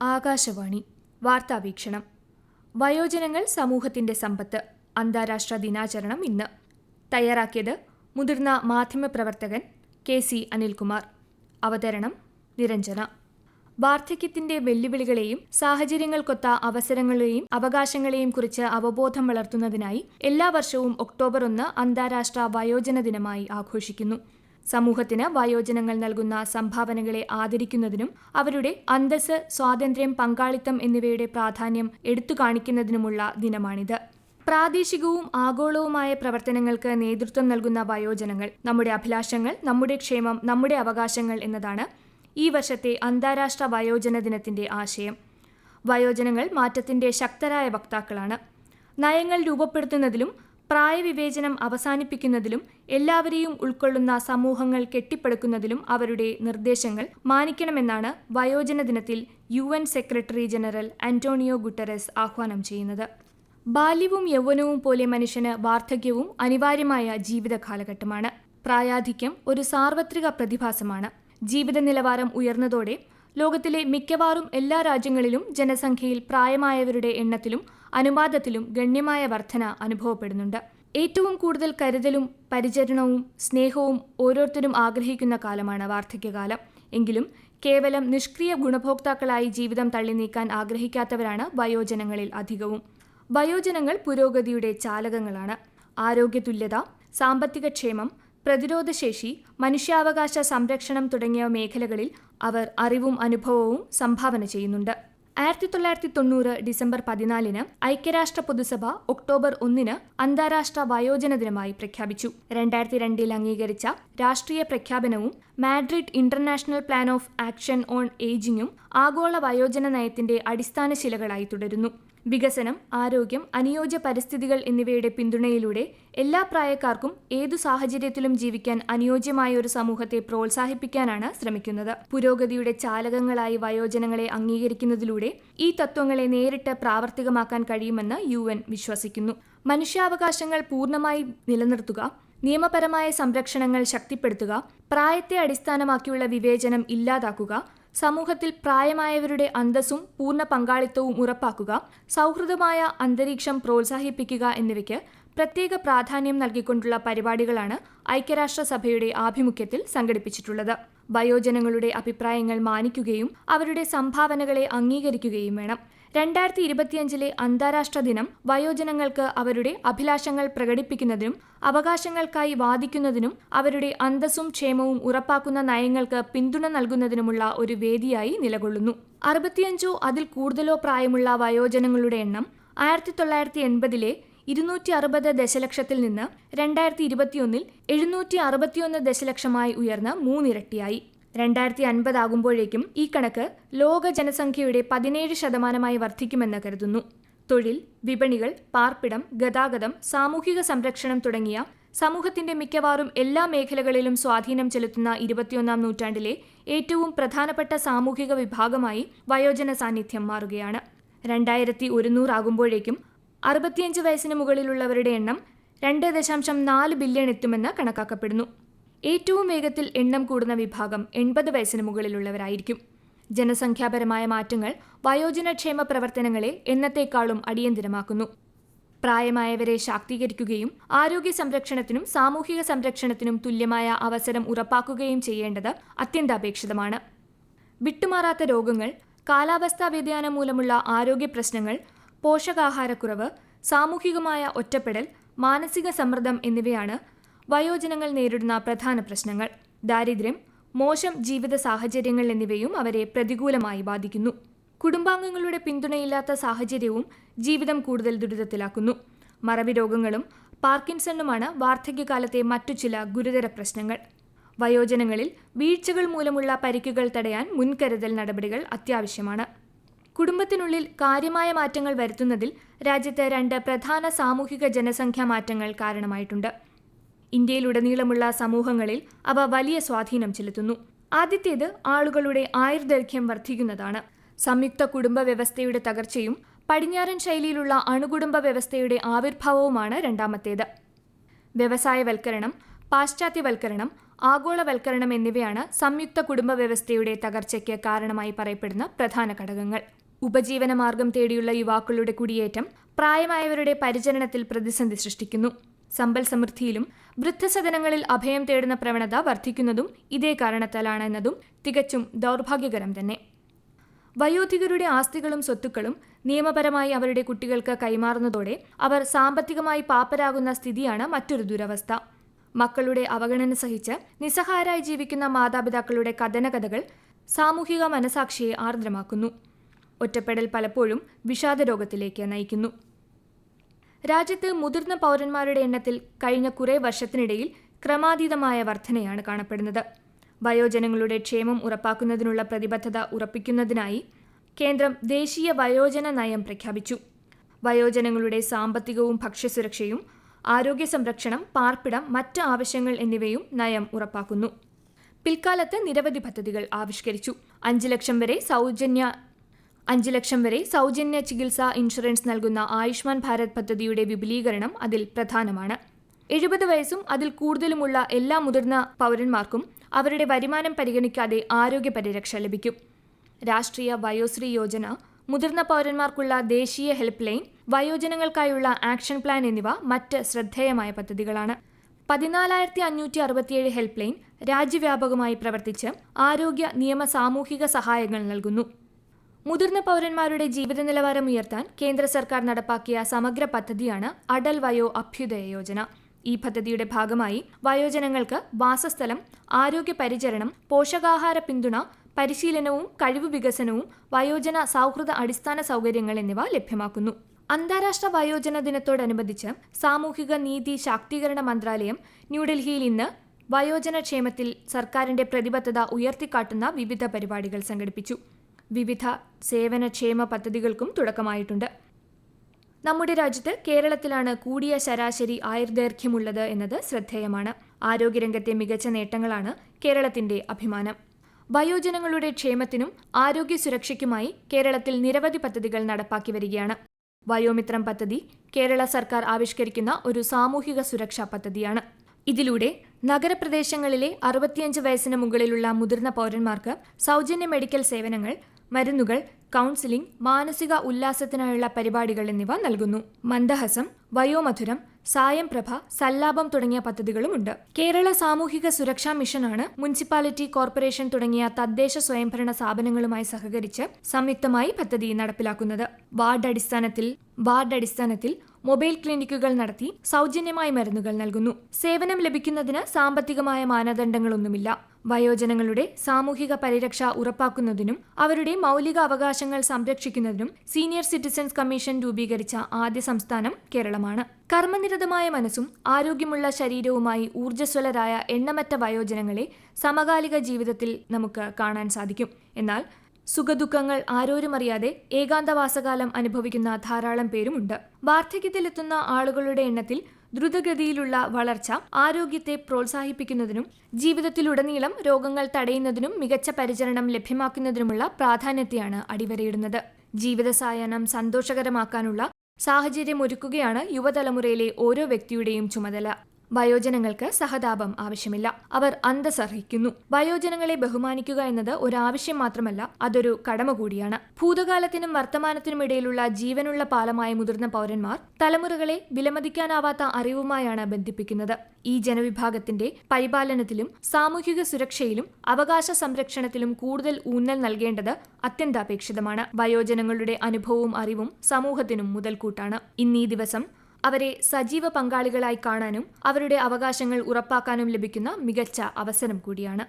ആകാശവാണി. വാർത്താവീക്ഷണം വയോജനങ്ങൾ സമൂഹത്തിന്റെ സമ്പത്ത്. അന്താരാഷ്ട്ര ദിനാചരണം ഇന്ന്. തയ്യാറാക്കിയത് മുതിർന്ന മാധ്യമപ്രവർത്തകൻ കെ സി അനിൽകുമാർ. അവതരണം നിരഞ്ജന. വാർദ്ധക്യത്തിന്റെ വെല്ലുവിളികളെയും സാഹചര്യങ്ങൾക്കൊത്ത അവസരങ്ങളെയും അവകാശങ്ങളെയും കുറിച്ച് അവബോധം വളർത്തുന്നതിനായി എല്ലാ വർഷവും ഒക്ടോബർ ഒന്ന് അന്താരാഷ്ട്ര വയോജന ദിനമായി ആഘോഷിക്കുന്നു. സമൂഹത്തിന് വയോജനങ്ങൾ നൽകുന്ന സംഭാവനകളെ ആദരിക്കുന്നതിനും അവരുടെ അന്തസ് സ്വാതന്ത്ര്യം പങ്കാളിത്തം എന്നിവയുടെ പ്രാധാന്യം എടുത്തു കാണിക്കുന്നതിനുമുള്ള ദിനമാണിത്. പ്രാദേശികവും ആഗോളവുമായ പ്രവർത്തനങ്ങൾക്ക് നേതൃത്വം നൽകുന്ന വയോജനങ്ങൾ നമ്മുടെ അഭിലാഷങ്ങൾ നമ്മുടെ ക്ഷേമം നമ്മുടെ അവകാശങ്ങൾ എന്നതാണ് ഈ വർഷത്തെ അന്താരാഷ്ട്ര വയോജന ദിനത്തിന്റെ ആശയം. വയോജനങ്ങൾ മാറ്റത്തിന്റെ ശക്തരായ വക്താക്കളാണ്. നയങ്ങൾ രൂപപ്പെടുത്തുന്നതിലും പ്രായവിവേചനം അവസാനിപ്പിക്കുന്നതിലും എല്ലാവരെയും ഉൾക്കൊള്ളുന്ന സമൂഹങ്ങൾ കെട്ടിപ്പടുക്കുന്നതിലും അവരുടെ നിർദ്ദേശങ്ങൾ മാനിക്കണമെന്നാണ് വയോജന ദിനത്തിൽ U N secretary general Antonio Guterres ആഹ്വാനം ചെയ്യുന്നത്. ബാല്യവും യൗവനവും പോലെ മനുഷ്യന് വാർദ്ധക്യവും അനിവാര്യമായ ജീവിത കാലഘട്ടമാണ്. പ്രായാധിക്യം ഒരു സാർവത്രിക പ്രതിഭാസമാണ്. ജീവിത നിലവാരം ഉയർന്നതോടെ ലോകത്തിലെ മിക്കവാറും എല്ലാ രാജ്യങ്ങളിലും ജനസംഖ്യയിൽ പ്രായമായവരുടെ എണ്ണത്തിലും അനുപാതത്തിലും ഗണ്യമായ വർധന അനുഭവപ്പെടുന്നുണ്ട്. ഏറ്റവും കൂടുതൽ കരുതലും പരിചരണവും സ്നേഹവും ഓരോരുത്തരും ആഗ്രഹിക്കുന്ന കാലമാണ് വാർദ്ധക്യകാലം. എങ്കിലും കേവലം നിഷ്ക്രിയ ഗുണഭോക്താക്കളായി ജീവിതം തള്ളി നീക്കാൻ ആഗ്രഹിക്കാത്തവരാണ് വയോജനങ്ങളിൽ അധികവും. വയോജനങ്ങൾ പുരോഗതിയുടെ ചാലകങ്ങളാണ്. ആരോഗ്യ തുല്യത സാമ്പത്തിക ക്ഷേമം പ്രതിരോധശേഷി മനുഷ്യാവകാശ സംരക്ഷണം തുടങ്ങിയ മേഖലകളിൽ അവർ അറിവും അനുഭവവും സംഭാവന ചെയ്യുന്നുണ്ട്. ആയിരത്തി തൊള്ളായിരത്തി തൊണ്ണൂറ് ഡിസംബർ പതിനാലിന് ഐക്യരാഷ്ട്ര പൊതുസഭ ഒക്ടോബർ ഒന്നിന് അന്താരാഷ്ട്ര വയോജന ദിനമായി പ്രഖ്യാപിച്ചു. രണ്ടായിരത്തി രണ്ടിൽ അംഗീകരിച്ച രാഷ്ട്രീയ പ്രഖ്യാപനവും Madrid international plan of action on ഏജിംഗും ആഗോള വയോജന നയത്തിന്റെ അടിസ്ഥാന ശിലകളായി തുടരുന്നു. വികസനം ആരോഗ്യം അനുയോജ്യ പരിസ്ഥിതികൾ എന്നിവയുടെ പിന്തുണയിലൂടെ എല്ലാ പ്രായക്കാർക്കും ഏതു സാഹചര്യത്തിലും ജീവിക്കാൻ അനുയോജ്യമായ ഒരു സമൂഹത്തെ പ്രോത്സാഹിപ്പിക്കാനാണ് ശ്രമിക്കുന്നത്. പുരോഗതിയുടെ ചാലകങ്ങളായി വയോജനങ്ങളെ അംഗീകരിക്കുന്നതിലൂടെ ഈ തത്വങ്ങളെ നേരിട്ട് പ്രാവർത്തികമാക്കാൻ കഴിയുമെന്ന് യു വിശ്വസിക്കുന്നു. മനുഷ്യാവകാശങ്ങൾ പൂർണമായി നിലനിർത്തുക നിയമപരമായ സംരക്ഷണങ്ങൾ ശക്തിപ്പെടുത്തുക പ്രായത്തെ അടിസ്ഥാനമാക്കിയുള്ള വിവേചനം ഇല്ലാതാക്കുക സമൂഹത്തിൽ പ്രായമായവരുടെ അന്തസ്സും പൂർണ പങ്കാളിത്തവും ഉറപ്പാക്കുക സൗഹൃദമായ അന്തരീക്ഷം പ്രോത്സാഹിപ്പിക്കുക എന്നിവയ്ക്ക് പ്രത്യേക പ്രാധാന്യം നൽകിക്കൊണ്ടുള്ള പരിപാടികളാണ് ഐക്യരാഷ്ട്രസഭയുടെ ആഭിമുഖ്യത്തിൽ സംഘടിപ്പിച്ചിട്ടുള്ളത്. വയോജനങ്ങളുടെ അഭിപ്രായങ്ങൾ മാനിക്കുകയും അവരുടെ സംഭാവനകളെ അംഗീകരിക്കുകയും വേണം. രണ്ടായിരത്തി ഇരുപത്തിയഞ്ചിലെ അന്താരാഷ്ട്ര ദിനം വയോജനങ്ങൾക്ക് അവരുടെ അഭിലാഷങ്ങൾ പ്രകടിപ്പിക്കുന്നതിനും അവകാശങ്ങൾക്കായി വാദിക്കുന്നതിനും അവരുടെ അന്തസ്സും ക്ഷേമവും ഉറപ്പാക്കുന്ന നയങ്ങൾക്ക് പിന്തുണ നൽകുന്നതിനുമുള്ള ഒരു വേദിയായി നിലകൊള്ളുന്നു. അറുപത്തിയഞ്ചോ അതിൽ കൂടുതലോ പ്രായമുള്ള വയോജനങ്ങളുടെ എണ്ണം ആയിരത്തി തൊള്ളായിരത്തി എൺപതിലെ ഇരുന്നൂറ്റി അറുപത് ദശലക്ഷത്തിൽ നിന്ന് രണ്ടായിരത്തി ഇരുപത്തിയൊന്നിൽ എഴുന്നൂറ്റി അറുപത്തിയൊന്ന് ദശലക്ഷമായി ഉയർന്ന് മൂന്നിരട്ടിയായി. രണ്ടായിരത്തി അൻപതാകുമ്പോഴേക്കും ഈ കണക്ക് ലോക ജനസംഖ്യയുടെ പതിനേഴ് ശതമാനമായി വർദ്ധിക്കുമെന്ന് കരുതുന്നു. തൊഴിൽ വിപണികൾ പാർപ്പിടം ഗതാഗതം സാമൂഹിക സംരക്ഷണം തുടങ്ങിയ സമൂഹത്തിന്റെ മിക്കവാറും എല്ലാ മേഖലകളിലും സ്വാധീനം ചെലുത്തുന്ന ഇരുപത്തിയൊന്നാം നൂറ്റാണ്ടിലെ ഏറ്റവും പ്രധാനപ്പെട്ട സാമൂഹിക വിഭാഗമായി വയോജന സാന്നിധ്യം മാറുകയാണ്. രണ്ടായിരത്തി ഒരുന്നൂറാകുമ്പോഴേക്കും അറുപത്തിയഞ്ച് വയസ്സിന് മുകളിലുള്ളവരുടെ എണ്ണം രണ്ട് ദശാംശം നാല് ബില്യൺ എത്തുമെന്ന് കണക്കാക്കപ്പെടുന്നു. ഏറ്റവും വേഗത്തിൽ എണ്ണം കൂടുന്ന വിഭാഗം എൺപത് വയസ്സിന് മുകളിലുള്ളവരായിരിക്കും. ജനസംഖ്യാപരമായ മാറ്റങ്ങൾ വയോജനക്ഷേമ പ്രവർത്തനങ്ങളെ എന്നത്തേക്കാളും അടിയന്തിരമാക്കുന്നു. പ്രായമായവരെ ശാക്തീകരിക്കുകയും ആരോഗ്യ സംരക്ഷണത്തിനും സാമൂഹിക സംരക്ഷണത്തിനും തുല്യമായ അവസരം ഉറപ്പാക്കുകയും ചെയ്യേണ്ടത് അത്യന്താപേക്ഷിതമാണ്. വിട്ടുമാറാത്ത രോഗങ്ങൾ കാലാവസ്ഥാ വ്യതിയാനം മൂലമുള്ള ആരോഗ്യ പ്രശ്നങ്ങൾ പോഷകാഹാരക്കുറവ് സാമൂഹികമായ ഒറ്റപ്പെടൽ മാനസിക സമ്മർദ്ദം എന്നിവയാണ് വയോജനങ്ങൾ നേരിടുന്ന പ്രധാന പ്രശ്നങ്ങൾ. ദാരിദ്ര്യം മോശം ജീവിത സാഹചര്യങ്ങൾ എന്നിവയും അവരെ പ്രതികൂലമായി ബാധിക്കുന്നു. കുടുംബാംഗങ്ങളുടെ പിന്തുണയില്ലാത്ത സാഹചര്യവും ജീവിതം കൂടുതൽ ദുരിതത്തിലാക്കുന്നു. മറവി രോഗങ്ങളും പാർക്കിൻസണുമാണ് വാർദ്ധക്യകാലത്തെ മറ്റു ചില ഗുരുതര പ്രശ്നങ്ങൾ. വയോജനങ്ങളിൽ വീഴ്ചകൾ മൂലമുള്ള പരിക്കുകൾ തടയാൻ മുൻകരുതൽ നടപടികൾ അത്യാവശ്യമാണ്. കുടുംബത്തിനുള്ളിൽ കാര്യമായ മാറ്റങ്ങൾ വരുത്തുന്നതിൽ രാജ്യത്ത് രണ്ട് പ്രധാന സാമൂഹിക ജനസംഖ്യാ മാറ്റങ്ങൾ കാരണമായിട്ടുണ്ട്. ഇന്ത്യയിലുടനീളമുള്ള സമൂഹങ്ങളിൽ അവ വലിയ സ്വാധീനം ചെലുത്തുന്നു. ആദ്യത്തേത് ആളുകളുടെ ആയുർദൈർഘ്യം വർദ്ധിക്കുന്നതാണ്. സംയുക്ത കുടുംബ വ്യവസ്ഥയുടെ തകർച്ചയും പടിഞ്ഞാറൻ ശൈലിയിലുള്ള അണുകുടുംബ വ്യവസ്ഥയുടെ ആവിർഭാവവുമാണ് രണ്ടാമത്തേത്. വ്യവസായവൽക്കരണം പാശ്ചാത്യവൽക്കരണം ആഗോളവൽക്കരണം എന്നിവയാണ് സംയുക്ത കുടുംബ വ്യവസ്ഥയുടെ തകർച്ചയ്ക്ക് കാരണമായി പറയപ്പെടുന്ന പ്രധാന ഘടകങ്ങൾ. ഉപജീവനമാർഗം തേടിയുള്ള യുവാക്കളുടെ കുടിയേറ്റം പ്രായമായവരുടെ പരിചരണത്തിൽ പ്രതിസന്ധി സൃഷ്ടിക്കുന്നു. സമ്പൽ സമൃദ്ധിയിലും വൃദ്ധസദനങ്ങളിൽ അഭയം തേടുന്ന പ്രവണത വർദ്ധിക്കുന്നതും ഇതേ കാരണത്താലാണ് എന്നതും തികച്ചും ദൗർഭാഗ്യകരം തന്നെ. വയോധികരുടെ ആസ്തികളും സ്വത്തുക്കളും നിയമപരമായി അവരുടെ കുട്ടികൾക്ക് കൈമാറുന്നതോടെ അവർ സാമ്പത്തികമായി പാപ്പരാകുന്ന സ്ഥിതിയാണ് മറ്റൊരു ദുരവസ്ഥ. മക്കളുടെ അവഗണന സഹിച്ച് നിസ്സഹായരായി ജീവിക്കുന്ന മാതാപിതാക്കളുടെ കഥനകഥകൾ സാമൂഹിക മനസാക്ഷിയെ ആർദ്രമാക്കുന്നു. ഒറ്റപ്പെടൽ പലപ്പോഴും വിഷാദരോഗത്തിലേക്ക് നയിക്കുന്നു. രാജ്യത്ത് മുതിർന്ന പൗരന്മാരുടെ എണ്ണത്തിൽ കഴിഞ്ഞ കുറേ വർഷത്തിനിടയിൽ ക്രമാതീതമായ വർധനയാണ് കാണപ്പെടുന്നത്. വയോജനങ്ങളുടെ ക്ഷേമം ഉറപ്പാക്കുന്നതിനുള്ള പ്രതിബദ്ധത ഉറപ്പിക്കുന്നതിനായി കേന്ദ്രം ദേശീയ വയോജന നയം പ്രഖ്യാപിച്ചു. വയോജനങ്ങളുടെ സാമ്പത്തികവും ഭക്ഷ്യസുരക്ഷയും ആരോഗ്യ സംരക്ഷണം പാർപ്പിടം മറ്റ് ആവശ്യങ്ങൾ എന്നിവയും നയം ഉറപ്പാക്കുന്നു. പിൽക്കാലത്ത് നിരവധി പദ്ധതികൾ ആവിഷ്കരിച്ചു. അഞ്ച് ലക്ഷം വരെ സൗജന്യ അഞ്ച് ലക്ഷം വരെ സൗജന്യ ചികിത്സാ ഇൻഷുറൻസ് നൽകുന്ന ആയുഷ്മാൻ ഭാരത് പദ്ധതിയുടെ വിപുലീകരണം അതിൽ പ്രധാനമാണ്. എഴുപത് വയസ്സും അതിൽ കൂടുതലുമുള്ള എല്ലാ മുതിർന്ന പൗരന്മാർക്കും അവരുടെ വരുമാനം പരിഗണിക്കാതെ ആരോഗ്യ പരിരക്ഷ ലഭിക്കും. രാഷ്ട്രീയ വയോശ്രീ യോജന മുതിർന്ന പൗരന്മാർക്കുള്ള ദേശീയ ഹെൽപ്പ് ലൈൻ വയോജനങ്ങൾക്കായുള്ള ആക്ഷൻ പ്ലാൻ എന്നിവ മറ്റ് ശ്രദ്ധേയമായ പദ്ധതികളാണ്. പതിനാലായിരത്തി അഞ്ഞൂറ്റി അറുപത്തിയേഴ് ഹെൽപ്പ് ലൈൻ രാജ്യവ്യാപകമായി പ്രവർത്തിച്ച് ആരോഗ്യ നിയമ സാമൂഹിക സഹായങ്ങൾ നൽകുന്നു. മുതിർന്ന പൗരന്മാരുടെ ജീവിത നിലവാരം ഉയർത്താൻ കേന്ദ്ര സർക്കാർ നടപ്പാക്കിയ സമഗ്ര പദ്ധതിയാണ് അടൽ വയോ അഭ്യുദയ യോജന. ഈ പദ്ധതിയുടെ ഭാഗമായി വയോജനങ്ങൾക്ക് വാസസ്ഥലം ആരോഗ്യ പരിചരണം പോഷകാഹാര പിന്തുണ പരിശീലനവും കഴിവ് വികസനവും വയോജന സൗഹൃദ അടിസ്ഥാന സൗകര്യങ്ങൾ എന്നിവ ലഭ്യമാക്കുന്നു. അന്താരാഷ്ട്ര വയോജന ദിനത്തോടനുബന്ധിച്ച് സാമൂഹിക നീതി ശാക്തീകരണ മന്ത്രാലയം ന്യൂഡൽഹിയിൽ ഇന്ന് വയോജന ക്ഷേമത്തിൽ സർക്കാരിന്റെ പ്രതിബദ്ധത ഉയർത്തിക്കാട്ടുന്ന വിവിധ പരിപാടികൾ സംഘടിപ്പിച്ചു. വിവിധ സേവനക്ഷേമ പദ്ധതികൾക്കും തുടക്കമായിട്ടുണ്ട്. നമ്മുടെ രാജ്യത്ത് കേരളത്തിലാണ് കൂടിയ ശരാശരി ആയുർദൈർഘ്യമുള്ളത് എന്നത് ശ്രദ്ധേയമാണ്. ആരോഗ്യരംഗത്തെ മികച്ച നേട്ടങ്ങളാണ് കേരളത്തിന്റെ അഭിമാനം. വയോജനങ്ങളുടെ ക്ഷേമത്തിനും ആരോഗ്യ സുരക്ഷയ്ക്കുമായി കേരളത്തിൽ നിരവധി പദ്ധതികൾ നടപ്പാക്കി വരികയാണ്. വയോമിത്രം പദ്ധതി കേരള സർക്കാർ ആവിഷ്കരിക്കുന്ന ഒരു സാമൂഹിക സുരക്ഷാ പദ്ധതിയാണ്. ഇതിലൂടെ നഗരപ്രദേശങ്ങളിലെ അറുപത്തിയഞ്ച് വയസ്സിന് മുകളിലുള്ള മുതിർന്ന പൗരന്മാർക്ക് സൗജന്യ മെഡിക്കൽ സേവനങ്ങൾ മരുന്നുകൾ കൗൺസിലിംഗ് മാനസിക ഉല്ലാസത്തിനായുള്ള പരിപാടികൾ എന്നിവ നൽകുന്നു. മന്ദഹസം വയോമധുരം സായം പ്രഭ സല്ലാപം തുടങ്ങിയ പദ്ധതികളുമുണ്ട്. കേരള സാമൂഹിക സുരക്ഷാ മിഷനാണ് മുനിസിപ്പാലിറ്റി കോർപ്പറേഷൻ തുടങ്ങിയ തദ്ദേശ സ്വയംഭരണ സ്ഥാപനങ്ങളുമായി സഹകരിച്ച് സംയുക്തമായി പദ്ധതി നടപ്പിലാക്കുന്നത്. വാർഡ് അടിസ്ഥാനത്തിൽ വാർഡ് അടിസ്ഥാനത്തിൽ മൊബൈൽ ക്ലിനിക്കുകൾ നടത്തി സൗജന്യമായി മരുന്നുകൾ നൽകുന്നു. സേവനം ലഭിക്കുന്നതിന് സാമ്പത്തികമായ മാനദണ്ഡങ്ങളൊന്നുമില്ല. വയോജനങ്ങളുടെ സാമൂഹിക പരിരക്ഷ ഉറപ്പാക്കുന്നതിനും അവരുടെ മൗലിക അവകാശങ്ങൾ സംരക്ഷിക്കുന്നതിനും സീനിയർ സിറ്റിസൻസ് കമ്മീഷൻ രൂപീകരിച്ച ആദ്യ സംസ്ഥാനം കേരളമാണ്. കർമ്മനിരതമായ മനസ്സും ആരോഗ്യമുള്ള ശരീരവുമായി ഊർജസ്വലരായ എണ്ണമറ്റ വയോജനങ്ങളെ സമകാലിക ജീവിതത്തിൽ നമുക്ക് കാണാൻ സാധിക്കും. എന്നാൽ സുഖദുഃഖങ്ങൾ ആരോരുമറിയാതെ ഏകാന്തവാസകാലം അനുഭവിക്കുന്ന ധാരാളം പേരുമുണ്ട്. വാർദ്ധക്യത്തിലെത്തുന്ന ആളുകളുടെ എണ്ണത്തിൽ ദ്രുതഗതിയിലുള്ള വളർച്ച ആരോഗ്യത്തെ പ്രോത്സാഹിപ്പിക്കുന്നതിനും ജീവിതത്തിലുടനീളം രോഗങ്ങൾ തടയുന്നതിനും മികച്ച പരിചരണം ലഭ്യമാക്കുന്നതിനുമുള്ള പ്രാധാന്യത്തെയാണ് അടിവരയിടുന്നത്. ജീവിതസായനം സന്തോഷകരമാക്കാനുള്ള സാഹചര്യമൊരുക്കുകയാണ് യുവതലമുറയിലെ ഓരോ വ്യക്തിയുടെയും ചുമതല. വയോജനങ്ങൾക്ക് സഹതാപം ആവശ്യമില്ല. അവർ അന്തസർഹിക്കുന്നു വയോജനങ്ങളെ ബഹുമാനിക്കുക എന്നത് ഒരാവശ്യം മാത്രമല്ല അതൊരു കടമ കൂടിയാണ്. ഭൂതകാലത്തിനും വർത്തമാനത്തിനും ഇടയിലുള്ള ജീവനുള്ള പാലമായ മുതിർന്ന പൗരന്മാർ തലമുറകളെ വിലമതിക്കാനാവാത്ത അറിവുമായാണ് ബന്ധിപ്പിക്കുന്നത്. ഈ ജനവിഭാഗത്തിന്റെ പരിപാലനത്തിലും സാമൂഹിക സുരക്ഷയിലും അവകാശ സംരക്ഷണത്തിലും കൂടുതൽ ഊന്നൽ നൽകേണ്ടത് അത്യന്താപേക്ഷിതമാണ്. വയോജനങ്ങളുടെ അനുഭവവും അറിവും സമൂഹത്തിനും മുതൽക്കൂട്ടാണ്. ഇന്നീ ദിവസം അവരെ സജീവ പങ്കാളികളായി കാണാനും അവരുടെ അവകാശങ്ങൾ ഉറപ്പാക്കാനും ലഭിക്കുന്ന മികച്ച അവസരം കൂടിയാണ്.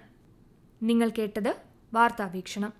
നിങ്ങൾ കേട്ടത് വാർത്താവീക്ഷണം.